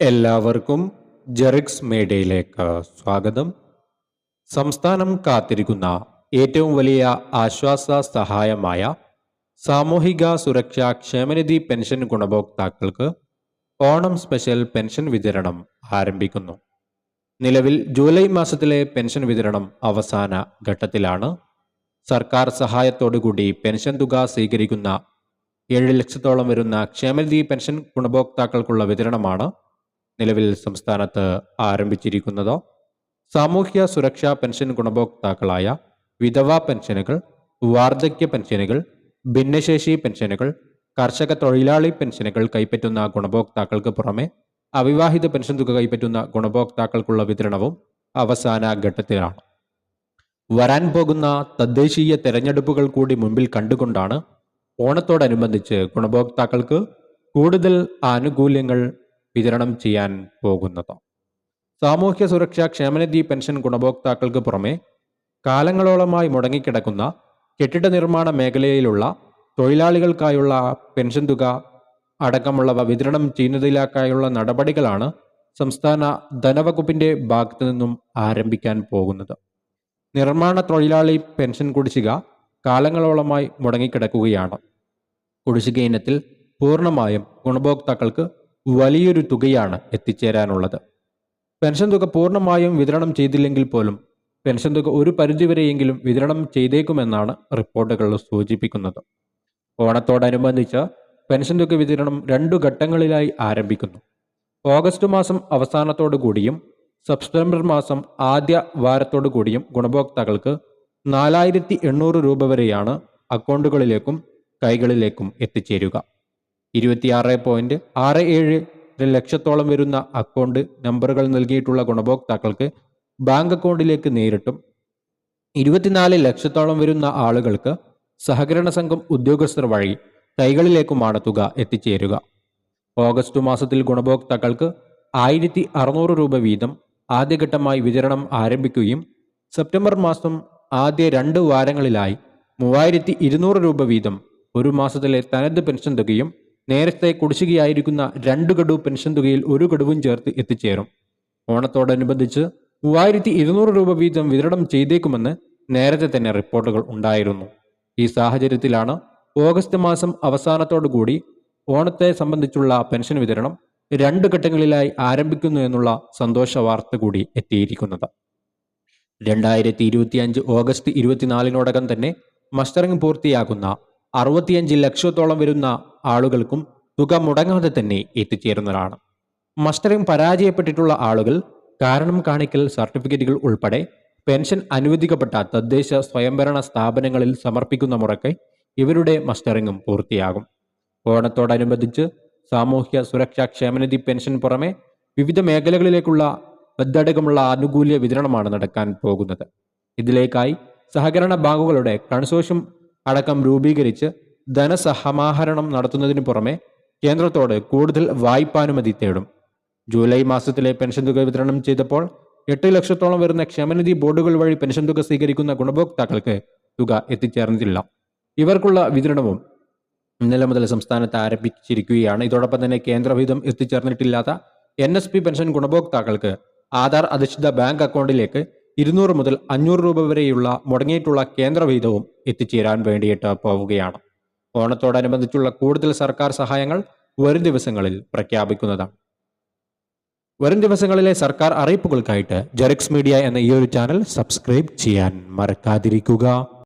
എല്ലാവർക്കും ജെറിക്സ് മേഡയിലേക്ക് സ്വാഗതം. സംസ്ഥാനം കാത്തിരിക്കുന്ന ഏറ്റവും വലിയ ആശ്വാസ സഹായമായ സാമൂഹിക സുരക്ഷാ ക്ഷേമനിധി പെൻഷൻ ഗുണഭോക്താക്കൾക്ക് ഓണം സ്പെഷ്യൽ പെൻഷൻ വിതരണം ആരംഭിക്കുന്നു. നിലവിൽ ജൂലൈ മാസത്തിലെ പെൻഷൻ വിതരണം അവസാന ഘട്ടത്തിലാണ്. സർക്കാർ സഹായത്തോടുകൂടി പെൻഷൻ തുക സ്വീകരിക്കുന്ന ഏഴ് ലക്ഷത്തോളം വരുന്ന ക്ഷേമനിധി പെൻഷൻ ഗുണഭോക്താക്കൾക്കുള്ള വിതരണമാണ് നിലവിൽ സംസ്ഥാനത്ത് ആരംഭിച്ചിരിക്കുന്നത്? സാമൂഹ്യ സുരക്ഷാ പെൻഷൻ ഗുണഭോക്താക്കളായ വിധവാ പെൻഷനുകൾ വാർദ്ധക്യ പെൻഷനുകൾ ഭിന്നശേഷി പെൻഷനുകൾ കർഷക തൊഴിലാളി പെൻഷനുകൾ കൈപ്പറ്റുന്ന ഗുണഭോക്താക്കൾക്ക് പുറമെ അവിവാഹിത പെൻഷൻ തുക കൈപ്പറ്റുന്ന ഗുണഭോക്താക്കൾക്കുള്ള വിതരണവും അവസാന ഘട്ടത്തിലാണ്. വരാൻ പോകുന്ന തദ്ദേശീയ തെരഞ്ഞെടുപ്പുകൾ കൂടി മുൻപിൽ കണ്ടുകൊണ്ടാണ് ഓണത്തോടനുബന്ധിച്ച് ഗുണഭോക്താക്കൾക്ക് കൂടുതൽ ആനുകൂല്യങ്ങൾ വിതരണം ചെയ്യാൻ പോകുന്നത്. സാമൂഹ്യ സുരക്ഷാ ക്ഷേമനിധി പെൻഷൻ ഗുണഭോക്താക്കൾക്ക് പുറമെ കാലങ്ങളോളമായി മുടങ്ങിക്കിടക്കുന്ന കെട്ടിട നിർമ്മാണ മേഖലയിലുള്ള തൊഴിലാളികൾക്കായുള്ള പെൻഷൻ തുക അടക്കമുള്ളവ വിതരണം ചെയ്യുന്നതിലേക്കായുള്ള നടപടികളാണ് സംസ്ഥാന ധനവകുപ്പിന്റെ ഭാഗത്തു നിന്നും ആരംഭിക്കാൻ പോകുന്നത്. നിർമ്മാണ തൊഴിലാളി പെൻഷൻ കുടിശ്ശിക കാലങ്ങളോളമായി മുടങ്ങിക്കിടക്കുകയാണ്. കുടിശ്ശിക ഇനത്തിൽ പൂർണമായും ഗുണഭോക്താക്കൾക്ക് വലിയൊരു തുകയാണ് എത്തിച്ചേരാനുള്ളത്. പെൻഷൻ തുക പൂർണമായും വിതരണം ചെയ്തില്ലെങ്കിൽ പോലും പെൻഷൻ തുക ഒരു പരിധിവരെയെങ്കിലും വിതരണം ചെയ്തേക്കുമെന്നാണ് റിപ്പോർട്ടുകൾ സൂചിപ്പിക്കുന്നത്. ഓണത്തോടനുബന്ധിച്ച് പെൻഷൻ തുക വിതരണം രണ്ടു ഘട്ടങ്ങളിലായി ആരംഭിക്കുന്നു. ഓഗസ്റ്റ് മാസം അവസാനത്തോടു കൂടിയും സെപ്റ്റംബർ മാസം ആദ്യ വാരത്തോടു കൂടിയും ഗുണഭോക്താക്കൾക്ക് നാലായിരത്തി എണ്ണൂറ് രൂപ വരെയാണ് അക്കൗണ്ടുകളിലേക്കും കൈകളിലേക്കും എത്തിച്ചേരുക. ഇരുപത്തിയാറ് പോയിന്റ് ആറ് ഏഴ് ലക്ഷത്തോളം വരുന്ന അക്കൗണ്ട് നമ്പറുകൾ നൽകിയിട്ടുള്ള ഗുണഭോക്താക്കൾക്ക് ബാങ്ക് അക്കൗണ്ടിലേക്ക് നേരിട്ടും ഇരുപത്തിനാല് ലക്ഷത്തോളം വരുന്ന ആളുകൾക്ക് സഹകരണ സംഘം ഉദ്യോഗസ്ഥർ വഴി കൈകളിലേക്കുമാണ് തുക എത്തിച്ചേരുക. ഓഗസ്റ്റ് മാസത്തിൽ ഗുണഭോക്താക്കൾക്ക് ആയിരത്തി അറുന്നൂറ് രൂപ വീതം ആദ്യഘട്ടമായി വിതരണം ആരംഭിക്കുകയും സെപ്റ്റംബർ മാസം ആദ്യ രണ്ട് വാരങ്ങളിലായി മൂവായിരത്തി ഇരുന്നൂറ് രൂപ വീതം ഒരു മാസത്തിലെ തനത് പെൻഷൻ തുകയും നേരത്തെ കുടിശ്ശികയായിരിക്കുന്ന രണ്ട് ഗഡു പെൻഷൻ തുകയിൽ ഒരു ഗഡുവും ചേർത്ത് എത്തിച്ചേരും. ഓണത്തോടനുബന്ധിച്ച് മൂവായിരത്തി ഇരുന്നൂറ് രൂപ വീതം വിതരണം ചെയ്തേക്കുമെന്ന് നേരത്തെ തന്നെ റിപ്പോർട്ടുകൾ ഉണ്ടായിരുന്നു. ഈ സാഹചര്യത്തിലാണ് ഓഗസ്റ്റ് മാസം അവസാനത്തോടുകൂടി ഓണത്തെ സംബന്ധിച്ചുള്ള പെൻഷൻ വിതരണം രണ്ട് ഘട്ടങ്ങളിലായി ആരംഭിക്കുന്നു എന്നുള്ള സന്തോഷ വാർത്ത കൂടി എത്തിയിരിക്കുന്നത്. രണ്ടായിരത്തി ഇരുപത്തിയഞ്ച് ഓഗസ്റ്റ് ഇരുപത്തിനാലിനോടകം തന്നെ മസ്റ്ററിംഗ് പൂർത്തിയാക്കുന്ന അറുപത്തിയഞ്ച് ലക്ഷത്തോളം വരുന്ന ആളുകൾക്കും തുക മുടങ്ങാതെ തന്നെ എത്തിച്ചേരുന്നതാണ് മസ്റ്ററിംഗ് പരാജയപ്പെട്ടിട്ടുള്ള ആളുകൾ കാരണം കാണിക്കൽ സർട്ടിഫിക്കറ്റുകൾ ഉൾപ്പെടെ പെൻഷൻ അനുവദിക്കപ്പെട്ട തദ്ദേശ സ്വയംഭരണ സ്ഥാപനങ്ങളിൽ സമർപ്പിക്കുന്ന മുറയ്ക്ക് ഇവരുടെ മസ്റ്ററിംഗും പൂർത്തിയാകും. ഓണത്തോടനുബന്ധിച്ച് സാമൂഹ്യ സുരക്ഷാ ക്ഷേമനിധി പെൻഷൻ പുറമെ വിവിധ മേഖലകളിലേക്കുള്ള ബദ്ധടകമുള്ള ആനുകൂല്യ വിതരണമാണ് നടക്കാൻ പോകുന്നത്. ഇതിലേക്കായി സഹകരണ ബാങ്കുകളുടെ കൺസോഷ്യം അടക്കം രൂപീകരിച്ച് ധനസമാഹരണം നടത്തുന്നതിനു പുറമെ കേന്ദ്രത്തോട് കൂടുതൽ വായ്പാനുമതി തേടും. ജൂലൈ മാസത്തിലെ പെൻഷൻ തുക വിതരണം ചെയ്തപ്പോൾ എട്ട് ലക്ഷത്തോളം വരുന്ന ക്ഷമനിധി ബോർഡുകൾ വഴി പെൻഷൻ തുക സ്വീകരിക്കുന്ന ഗുണഭോക്താക്കൾക്ക് തുക എത്തിച്ചേർന്നിട്ടില്ല. ഇവർക്കുള്ള വിതരണവും ഇന്നലെ മുതൽ സംസ്ഥാനത്ത് ആരംഭിച്ചിരിക്കുകയാണ്. ഇതോടൊപ്പം തന്നെ കേന്ദ്രവിഹിതം എത്തിച്ചേർന്നിട്ടില്ലാത്ത എൻ എസ് പി പെൻഷൻ ഗുണഭോക്താക്കൾക്ക് ആധാർ അധിഷ്ഠിത ബാങ്ക് അക്കൗണ്ടിലേക്ക് ഇരുന്നൂറ് മുതൽ അഞ്ഞൂറ് രൂപ വരെയുള്ള മുടങ്ങിയിട്ടുള്ള കേന്ദ്രവിഹിതവും എത്തിച്ചേരാൻ വേണ്ടിയിട്ട് പോവുകയാണ്. ഓണത്തോടനുബന്ധിച്ചുള്ള കൂടുതൽ സർക്കാർ സഹായങ്ങൾ വരും ദിവസങ്ങളിൽ പ്രഖ്യാപിക്കുന്നതാണ്. വരും ദിവസങ്ങളിലെ സർക്കാർ അറിയിപ്പുകൾക്കായിട്ട് ജെറിക്സ് മീഡിയ എന്ന ഈ ഒരു ചാനൽ സബ്സ്ക്രൈബ് ചെയ്യാൻ മറക്കാതിരിക്കുക.